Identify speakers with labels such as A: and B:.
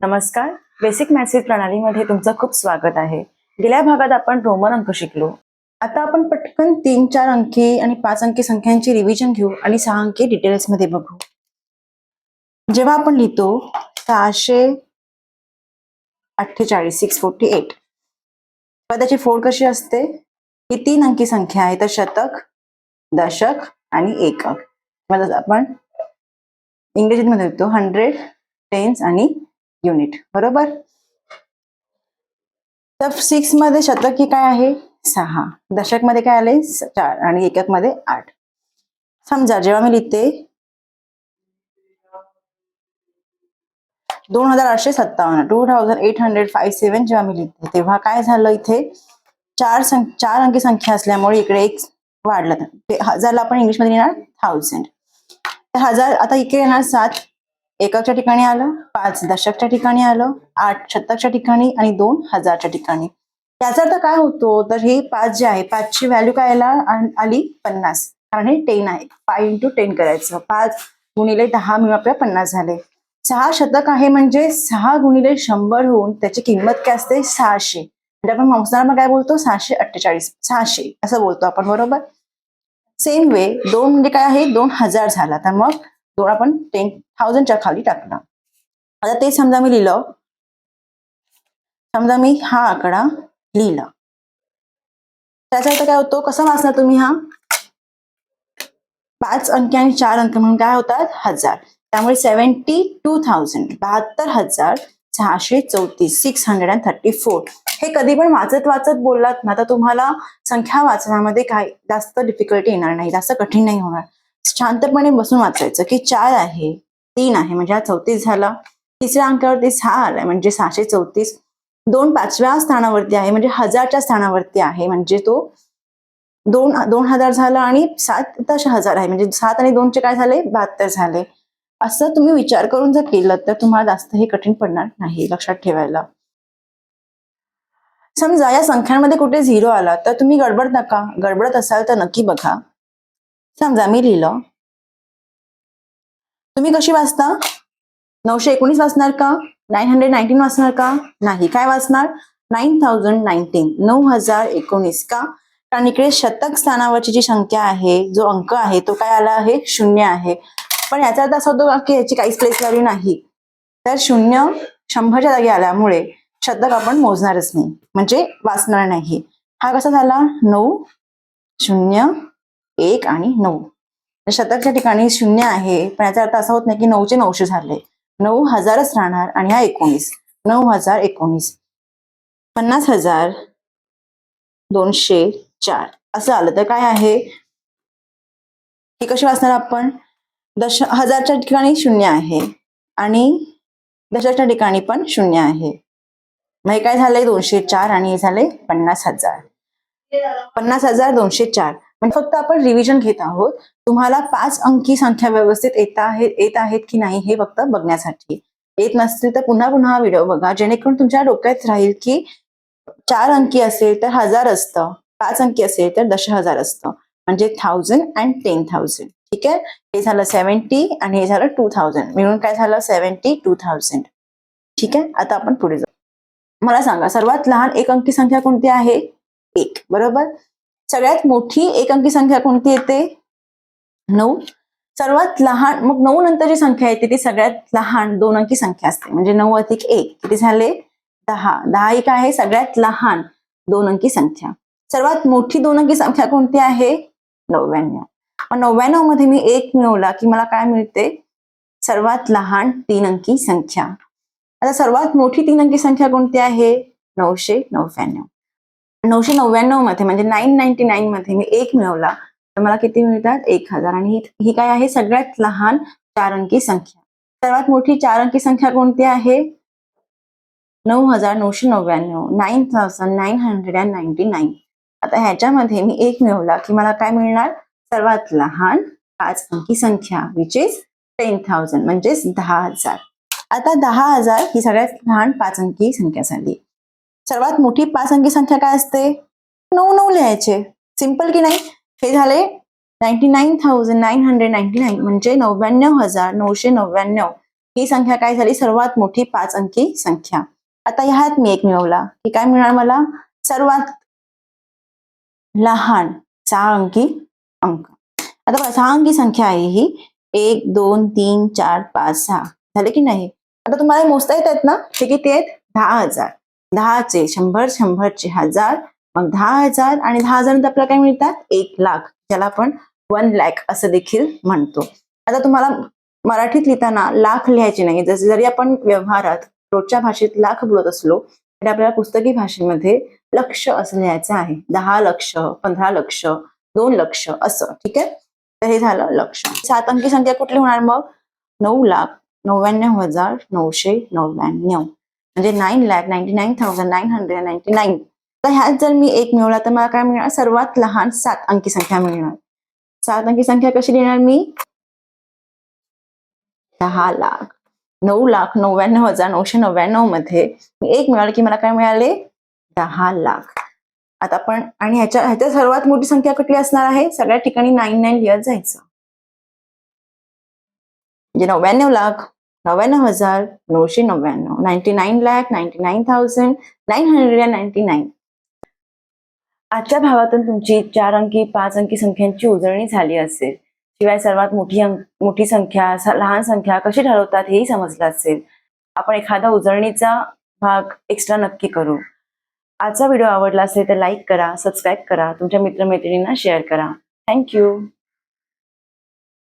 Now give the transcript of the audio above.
A: नमस्कार. Basic message प्रणालीमध्ये तुमचं खूप स्वागत आहे. गेल्या भागात आपण रोमन अंक शिकलो. आता आपण पटकन तीन चार अंकी आणि पाच अंकी संख्यांची रिव्हिजन घेऊ आणि सहा अंकी डिटेल्समध्ये बघू. जेव्हा आपण लिहितो सहाशे अठ्ठेचाळीस सिक्स फोर्टी एट त्याची फोड कशी असते? ही तीन अंकी संख्या आहे तर शतक दशक आणि एकक. आपण इंग्रजीमध्ये लिहितो हंड्रेड टेन्स आणि युनिट बरोबर? तर सिक्समध्ये शतक काय आहे? सहा. दशकमध्ये काय आले? चार आणि एककमध्ये आठ. समजा जेव्हा मी लिहिते दोन हजार आठशे सत्तावन्न two thousand eight hundred five seven जेव्हा मी लिहिते तेव्हा काय झालं इथे? चार सं चार अंकी संख्या असल्यामुळे इकडे एक वाढलं. हजारला आपण इंग्लिशमध्ये येणार थाउजंड तर हजार आता इकडे येणार सात. एककच्या ठिकाणी आलं पाच दशकच्या ठिकाणी आलं आठ शतकच्या ठिकाणी आणि दोन हजारच्या ठिकाणी. त्याचा अर्थ काय होतो? तर हे पाच जे आहे पाचची व्हॅल्यू काय आली? पन्नास. कारण हे टेन आहे. फाय इंटू टेन करायचं. पाच गुणिले दहा मिळून आपल्याला पन्नास झाले. सहा शतक आहे म्हणजे सहा गुणिले शंभर होऊन त्याची किंमत काय असते? सहाशे. म्हणजे आपण मांसाहार काय बोलतो? सहाशे अठ्ठेचाळीस. सहाशे. असं बोलतो आपण बरोबर? सेम वे दोन म्हणजे काय आहे? दोन हजार झाला. तर मग दोन आपण टेन थाउजंडच्या खाली टाकला आता ते समजा मी लिहिलं. समजा मी हा आकडा लिहिला. त्याचा अर्थ काय होतो? कसं वाचणार तुम्ही हा? पाच अंक आणि चार अंक म्हणून काय होतात? हजार. त्यामुळे सेव्हन्टी टू थाउजंड बहात्तर हजार सहाशे चौतीस six hundred and thirty four हे कधी पण वाचत वाचत बोललात ना तर तुम्हाला संख्या वाचण्यामध्ये काय जास्त डिफिकल्टी येणार नाही जास्त कठीण नाही होणार. शांतपणे बसून वाचायचं की चार आहे तीन आहे म्हणजे हा चौतीस झाला. तिसऱ्या अंकावरती सहा आलाय म्हणजे सहाशे चौतीस. दोन पाचव्या स्थानावरती आहे म्हणजे हजारच्या स्थानावरती आहे म्हणजे तो दोन दोन हजार झाला आणि सात दश हजार आहे म्हणजे सात आणि दोनचे काय झाले? बहात्तर झाले. असं तुम्ही विचार करून जर केलं तर तुम्हाला जास्त हे कठीण पडणार नाही लक्षात ठेवायला. समजा या संख्यांमध्ये कुठे झिरो आला तर तुम्ही गडबड नका. गडबडत असाल तर नक्की बघा. समजा मी लिहिलं. तुम्ही कशी वाचता? नऊशे एकोणीस वाचणार का? नाईन हंड्रेड नाईन्टीन वाचणार का? नाही काय वाचणार? नाईन थाउजंड नाईन्टीन नऊ हजार एकोणीस का? कारण इकडे शतक स्थानावरची जी संख्या आहे जो अंक आहे तो काय आला आहे? शून्य आहे. पण याचा अर्थ असा होतो की याची काहीच प्लेस व्हॅल्यू नाही. तर शून्य शंभरच्या जागी आल्यामुळे शतक आपण मोजणारच नाही. म्हणजे वाचणार नाही. हा कसा झाला? नऊ शून्य एक आणि नऊ. शतकच्या ठिकाणी शून्य आहे. पण याचा अर्थ असा होत नाही की नऊचे नऊशे झाले. नऊ हजारच राहणार आणि हा एकोणीस. नऊ हजार एकोणीस. पन्नास हजार दोनशे चार. असं आलं तर काय आहे? हे कशी वाचणार आपण? दश हजारच्या ठिकाणी शून्य आहे. आणि दशाच्या ठिकाणी पण शून्य आहे. मग हे काय झालंय? दोनशे चार आणि हे झाले पन्नास हजार. पन्नास हजार दोनशे चार. आणि फक्त आपण रिव्हिजन घेत आहोत. तुम्हाला पाच अंकी संख्या व्यवस्थित येत आहेत येत आहेत की नाही हे फक्त बघण्यासाठी. येत नसतील तर पुन्हा पुन्हा हा व्हिडिओ बघा. जेणेकरून तुमच्या डोक्यात राहील की चार अंकी असेल तर हजार असतं पाच अंकी असेल तर दश हजार असतं. म्हणजे थाउजंड अँड टेन थाउजंड ठीक आहे? हे झालं सेव्हन्टी आणि हे झालं टू थाउजंड मिळून काय झालं? सेव्हन्टी टू थाउजंड ठीक आहे? आता आपण पुढे जाऊ. मला सांगा सर्वात लहान एक अंकी संख्या कोणती आहे? एक. बरोबर? सगळ्यात मोठी एक अंकी संख्या कोणती येते? नऊ. सर्वात लहान मग नऊ नंतर जी संख्या येते ती सगळ्यात लहान दोन अंकी संख्या असते. म्हणजे नऊ अधिक एक किती झाले? दहा. दहा एक आहे सगळ्यात लहान दोन अंकी संख्या. सर्वात मोठी दोन अंकी संख्या कोणती आहे? नव्याण्णव. नव्याण्णवमध्ये मी एक मिळवला की मला काय मिळते? सर्वात लहान तीन अंकी संख्या. आता सर्वात मोठी तीन अंकी संख्या कोणती आहे? नऊशे नव्याण्णव. नऊशे नव्याण्णवमध्ये म्हणजे नाईन नाईन्टी नाईन मध्ये मी एक मिळवला तर मला किती मिळतात? एक हजार. आणि ही ही काय आहे? सगळ्यात लहान चार अंकी संख्या. सर्वात मोठी चार अंकी संख्या कोणती आहे? नऊ हजार नऊशे नव्याण्णव nine thousand nine hundred and ninety nine. आता ह्याच्यामध्ये मी एक मिळवला की मला काय मिळणार? सर्वात लहान पाच अंकी संख्या विच इज टेन थाउजंड म्हणजेच दहा हजार. आता दहा हजार ही सगळ्यात लहान पाच अंकी संख्या झाली. सर्वात मोठी पाच अंकी संख्या काय असते? नऊ नऊ लिहायचे. सिंपल की नाही? हे झाले ninety nine thousand nine hundred ninety nine म्हणजे नव्याण्णव हजार नऊशे नव्याण्णव. ही संख्या काय झाली? सर्वात मोठी पाच अंकी संख्या. आता ह्यात मी एक मिळवला. की काय मिळणार मला? सर्वात लहान सहा अंकी. अंक आता बघा सहा अंकी संख्या आहे ही. एक दोन तीन चार पाच सहा. झाले की नाही? आता तुम्हाला मोजता येत आहेत ना? ते किती आहेत दहा हजार. दहाचे शंभर शंभरचे हजार मग दहा हजार आणि दहा हजार नंतर आपल्याला काय मिळतात? एक लाख ज्याला आपण वन लॅक असं देखील म्हणतो. आता तुम्हाला मराठीत लिहिताना लाख लिहायचे नाही. जसे जरी आपण व्यवहारात रोजच्या भाषेत लाख बोलत असलो तरी आपल्याला पुस्तकी भाषेमध्ये लक्ष असं लिहायचं आहे. दहा लक्ष पंधरा लक्ष दोन लक्ष असं. ठीक आहे? तर हे झालं लक्ष. सात अंकी संख्या कुठली होणार मग? नऊ लाख नव्याण्णव हजार नऊशे नव्याण्णव. म्हणजे nine lakh ninety nine thousand nine hundred ninety nine तर ह्यात जर मी एक मिळवला तर मला काय मिळणार? सर्वात लहान सात अंकी संख्या मिळणार. सात अंकी संख्या कशी लिहिणार मी? दहा लाख नऊ लाख नव्याण्णव हजार नऊशे नव्याण्णवमध्ये. मी एक मिळालं की मला काय मिळाले? दहा लाख. आता आपण आणि ह्याच्या ह्याच्या सर्वात मोठी संख्या कुठली असणार आहे? सगळ्या ठिकाणी नाईन नाईन लिहत जायचं. म्हणजे नव्याण्णव लाख नव्याण्णव हजार नऊशे नव्याण्णव. Ninety nine lakh ninety nine thousand nine hundred and ninety nine आजच्या भावातून तुमची चार अंकी पाच अंकी संख्यांची उजळणी झाली असेल. शिवाय सर्वात मोठी अंक मोठी संख्या लहान संख्या कशी ठरवतात हेही समजलं असेल. आपण एखादा उजळणीचा भाग एक्स्ट्रा नक्की करू. आजचा व्हिडिओ आवडला असेल तर लाईक करा सबस्क्राईब करा. तुमच्या मित्रमैत्रिणींना शेअर करा. थँक्यू